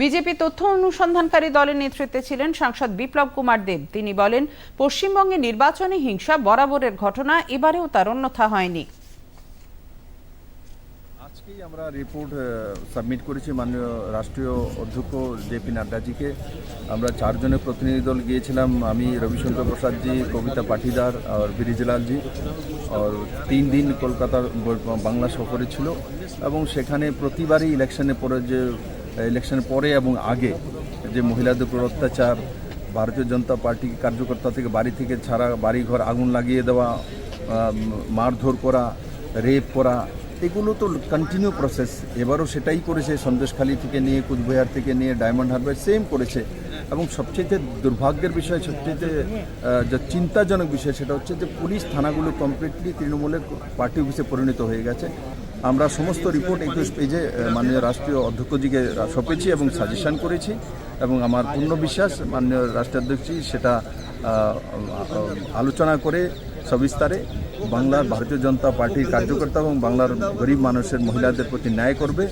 BJP তথ্য অনুসন্ধানকারী দলের নেতৃত্বে ছিলেন সাংসদ বিপ্লব কুমার দেব। তিনি বলেন, পশ্চিমবঙ্গে নির্বাচনী হিংসা বরাবরের ঘটনা, এবারেও তার অন্যথা হয়নি। আজকেই আমরা রিপোর্ট সাবমিট করেছি মাননীয় রাষ্ট্রীয় অধ্যক্ষ জেপি নাড্ডাজিকে। আমরা চারজনের প্রতিনিধি দল গিয়েছিলাম, আমি রবিশঙ্কর প্রসাদজি কবিতা পাটিদার আর বিরিজলালজি আর তিন দিন কলকাতার বাংলা সফরে ছিল এবং সেখানে প্রতিবারই ইলেকশনের পরে যে ইলেকশনের পরে এবং আগে যে মহিলাদের উপর অত্যাচার, ভারতীয় জনতা পার্টি কার্যকর্তা থেকে বাড়ি থেকে ছাড়া বাড়িঘর আগুন লাগিয়ে দেওয়া মারধর করা, রেপ করা, এগুলো তো কন্টিনিউ প্রসেস এবারও সেটাই করেছে সন্দেশখালী থেকে নিয়ে, কুচবিহার থেকে নিয়ে, ডায়মন্ড হারবার সেম করেছে। এবং সবচেয়ে দুর্ভাগ্যের বিষয় সবচেয়ে যে চিন্তাজনক বিষয় সেটা হচ্ছে যে পুলিশ থানাগুলো কমপ্লিটলি তৃণমূলের পার্টি অফিসে পরিণত হয়ে গেছে। আমরা সমস্ত রিপোর্ট একুশ পেজে মাননীয় রাষ্ট্রীয় অধ্যক্ষজিকে সঁপেছি এবং সাজেশন করেছি এবং আমার পূর্ণ বিশ্বাস মাননীয় রাষ্ট্রাধ্যক্ষজি সেটা আলোচনা করে সবিস্তারে বাংলার ভারতীয় জনতা পার্টির কার্যকর্তা এবং বাংলার গরিব মানুষের মহিলাদের প্রতি ন্যায় করবে।